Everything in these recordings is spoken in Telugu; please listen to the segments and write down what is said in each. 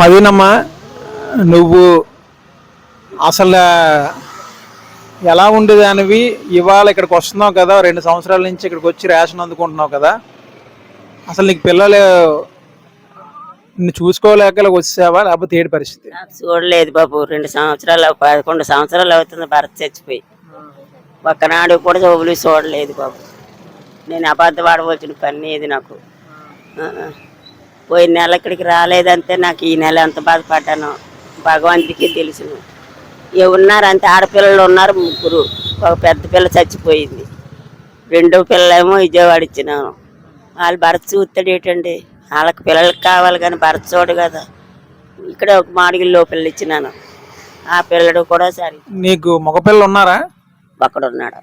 మదీనమ్మ నువ్వు అసలు ఎలా ఉండేదానివి? ఇవాళ ఇక్కడికి వస్తున్నావు కదా రెండు సంవత్సరాల నుంచి ఇక్కడికి వచ్చి రేషన్ అందుకుంటున్నావు కదా. అసలు నీకు పిల్లలు నిన్ను చూసుకోలేక వచ్చేవా వచ్చావా లేకపోతే ఏడు పరిస్థితి? చూడలేదు బాబు. రెండు సంవత్సరాలు పదకొండు సంవత్సరాలు అవుతుంది భర్త చచ్చిపోయి. ఒక్కనాడు కూడా జోబులు చూడలేదు బాబు. నేను అబద్ధం ఆడవలసిన పని ఇది నాకు? పోయిన నెల ఇక్కడికి రాలేదంటే నాకు ఈ నెల ఎంత బాధపడ్డాను భగవంతుడికి తెలుసును. ఏ ఉన్నారంటే ఆడపిల్లలు ఉన్నారు ముగ్గురు. ఒక పెద్ద పిల్ల చచ్చిపోయింది. రెండో పిల్లేమో విజయవాడ ఇచ్చినాను వాళ్ళు భర్త చూస్తాడు ఏంటండి? వాళ్ళకి పిల్లలకి కావాలి కానీ భర్త చూడు కదా. ఇక్కడ ఒక మాడిగిల్లో పిల్ల ఇచ్చినాను. ఆ పిల్లడు కూడా సరే. నీకు మగపిల్లలు ఉన్నారా? అక్కడ ఉన్నాడు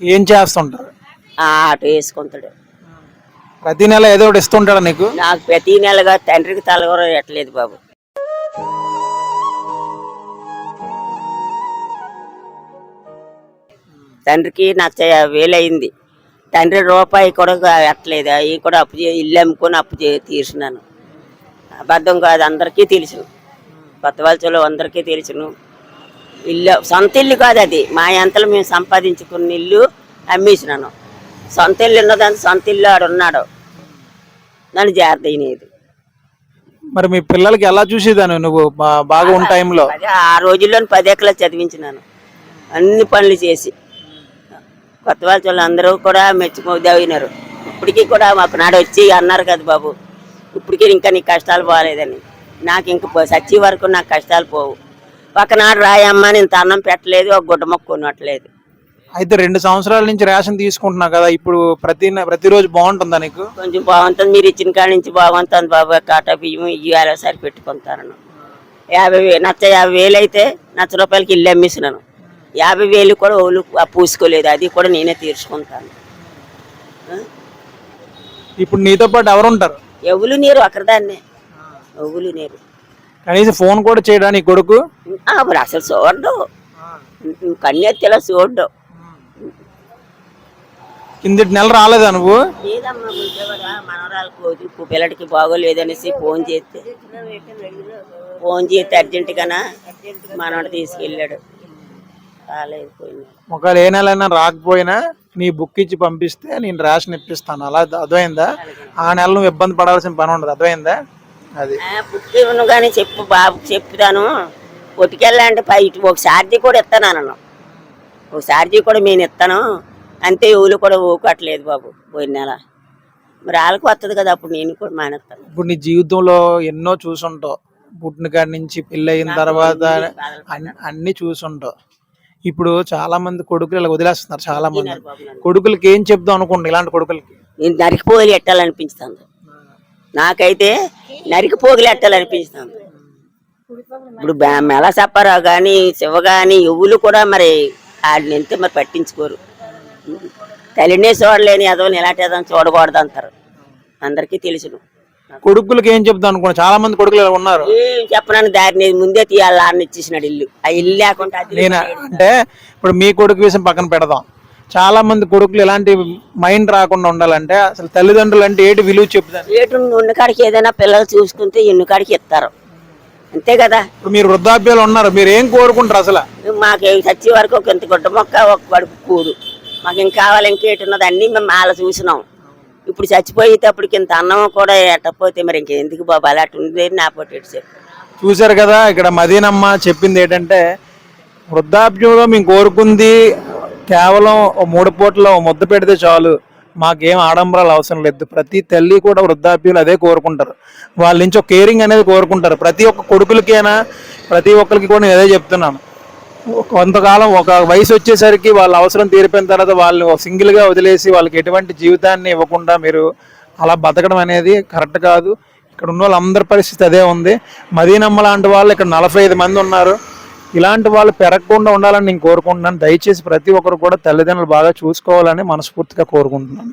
ఏం చేస్తుంటారు? ఆ ఆటో వేసుకుంటాడు. ప్రతి నెల ఏదో ఒకటి ఇస్తుంటాడా నీకు? నాకు ప్రతి నెలగా తండ్రికి తలగొర ఎట్లేదు బాబు. తండ్రికి నాకు చే- తండ్రి రూపాయి కూడా ఎట్టలేదు అవి కూడా అప్పు ఇల్లు అమ్ముకొని అప్పు చే తీర్చినాను. అబద్ధం కాదు అందరికీ తెలుసు కొత్త వలసలో అందరికీ తెలుసును. ఇల్లు సొంత ఇల్లు కాదు అది. మా ఎంతలు మేము సంపాదించుకున్న ఇల్లు అమ్మేసినాను. సొంత ఇల్లు ఉన్నదాన్ని సొంత ఇల్లు ఉన్నాడు నన్ను జాగ్రత్త అయినది. మరి మీ పిల్లలకి ఎలా చూసేదాను నువ్వు? బాగా ఉన్న టైంలో? ఆ రోజుల్లో పది ఎకరాలు చదివించినాను. అన్ని పనులు చేసి. కొత్త వాళ్ళు అందరూ కూడా మెచ్చుకోదవినారు ఇప్పటికీ కూడా మాకు నాడు వచ్చి అన్నారు కదా బాబు ఇప్పటికీ ఇంకా నీకు కష్టాలు పోలేదని. నాకు ఇంక చచ్చే వరకు నాకు కష్టాలు పోవు. ఒకనాడు రాయమ్మ నేను ఇంత అన్నం పెట్టలేదు ఒక గుడ్డ మొక్క కొనట్లేదు. అయితే రెండు సంవత్సరాల నుంచి రేషన్ తీసుకుంటున్నావు కదా ఇప్పుడు ప్రతి ప్రతిరోజు బాగుంటుందా నీకు? కొంచెం బాగుంటుంది. మీరు ఇచ్చిన కాడి నుంచి బాగుంటుంది బాబు. కాటా బియ్యం ఇవ్వాలి సరి పెట్టుకుంటాను. యాభై నచ్చ యాభై వేలు అయితే నచ్చ రూపాయలకి ఇల్లు అమ్మేసినాను యాభై వేలు కూడా ఓలు పూసుకోలేదు. అది కూడా నేనే తీర్చుకుంటాను. ఇప్పుడు నీతో పాటు ఎవరు ఉంటారు ఎవరు నీరు అక్కడ దాన్నే ఎవరు నీరు కనీసం ఫోన్ కూడా చేయడానికి కొడుకు? అసలు చూడడు. కన్యెత్తిలా చూడడు. కిందటి నెల రాలేదా నువ్వు? లేదమ్మా పిల్లడికి బాగోలేదనేసి ఫోన్ చేస్తే. ఫోన్ చేస్తే అర్జెంటుగానా? మనవాడు తీసుకెళ్ళాడు. ఒకవేళ ఏ నెలైనా రాకపోయినా నీ బుక్ ఇచ్చి పంపిస్తే నేను రేషన్ ఇప్పిస్తాను. అలా అర్థమైందా? ఆ నెల నువ్వు ఇబ్బంది పడాల్సిన పని ఉండదు. అర్థమైందా? అది. బుక్ ఇవ్వను కానీ చెప్పు బాబుకి చెప్తాను. పొట్టుకెళ్ళాలంటే పై ఒక ఛార్జీ కూడా ఇస్తాను అన్నాను. ఒక ఛార్జీ కూడా నేను ఇస్తాను. అంతే ఊళ్ళు కూడా ఊకట్లేదు బాబు పోయిన నెల. మరి వాళ్ళకి వస్తుంది కదా అప్పుడు నేను కూడా మానేస్తాను ఇప్పుడు నీ జీవితంలో ఎన్నో చూసుంటావు. పుట్టిన కాడి నుంచి పెళ్ళి అయిన తర్వాత అన్ని- అన్ని చూసుంటావు. ఇప్పుడు చాలా మంది కొడుకులు ఇలా వదిలేస్తున్నారు చాలా మంది కొడుకులకి ఏం చెప్దాం అనుకోండి ఇలాంటి కొడుకులకి? నేను నరికి పోగులు ఎట్టాలనిపిస్తుంది. నాకైతే నరికి పోగులు ఇప్పుడు బా- మెల సప్పారావు కానీ శివ కానీ ఎవ్వులు కూడా మరి ఆడిని ఎంత మరి పట్టించుకోరు. తల్లినే చూడలేని ఏదో నిలాటేదని చూడకూడదు అంటారు అందరికీ తెలుసును. కొడుకులకి ఏం చెప్దాం అనుకోండి చాలా మంది కొడుకులు ఇలా ఉన్నారు. ఏం చెప్పనని దారిని ముందే తీయాలి ఆడిని ఇచ్చేసినాడు ఇల్లు. ఆ ఇల్లు లేకుండా అది నేను? అంటే ఇప్పుడు మీ కొడుకు విషయం పక్కన పెడదాం. చాలా మంది కొడుకులు ఇలాంటి మైండ్ రాకుండా ఉండాలంటే అసలు తల్లిదండ్రులు అంటే ఏంటి విలువ చెప్తాను రేటు ఉన్న కాడికి ఏదైనా పిల్లలు చూసుకుంటే ఎన్ని కాడికి ఇస్తారు? అంతే కదా? ఇప్పుడు మీరు వృద్ధాప్యాలు ఉన్నారు మీరు ఏం కోరుకుంటారు అసలు? మాకు చచ్చే వరకు ఒక ఇంత గుడ్డ మొక్క ఒక కడుపు కూడు. మాకు ఇంకా కావాలి ఇంకేటి ఉన్నది అన్నీ మేము అలా చూసినాం. ఇప్పుడు చచ్చిపోయేటప్పటికి ఇంత అన్నం కూడా ఎట్టపోతే మరి ఇంకెందుకు బాబు? అలాంటి ఉంది నా పొట్టి చెప్పు. చూశారు కదా ఇక్కడ మదీనమ్మ చెప్పింది ఏంటంటే వృద్ధాప్యంలో మేము కోరుకుంది కేవలం ఓ మూడు పూటలో ముద్ద పెడితే చాలు. మాకేం ఆడంబరాలు అవసరం లేదు. ప్రతి తల్లి కూడా వృద్ధాప్యులు అదే కోరుకుంటారు. వాళ్ళ నుంచి ఒక కేరింగ్ అనేది కోరుకుంటారు. ప్రతి ఒక్క కొడుకులకైనా ప్రతి ఒక్కరికి కూడా నేను అదే చెప్తున్నాను. కొంతకాలం ఒక వయసు వచ్చేసరికి వాళ్ళ అవసరం తీరిపోయిన తర్వాత వాళ్ళని సింగిల్గా వదిలేసి వాళ్ళకి ఎటువంటి జీవితాన్ని ఇవ్వకుండా మీరు అలా బతకడం అనేది కరెక్ట్ కాదు. ఇక్కడ ఉన్న వాళ్ళందరి పరిస్థితి అదే ఉంది. మదీనమ్మ లాంటి వాళ్ళు ఇక్కడ నలభై ఐదు మంది ఉన్నారు. ఇలాంటి వాళ్ళు పెరగకుండా ఉండాలని నేను కోరుకుంటున్నాను. దయచేసి ప్రతి ఒక్కరు కూడా తల్లిదండ్రులు బాగా చూసుకోవాలని మనస్ఫూర్తిగా కోరుకుంటున్నాను.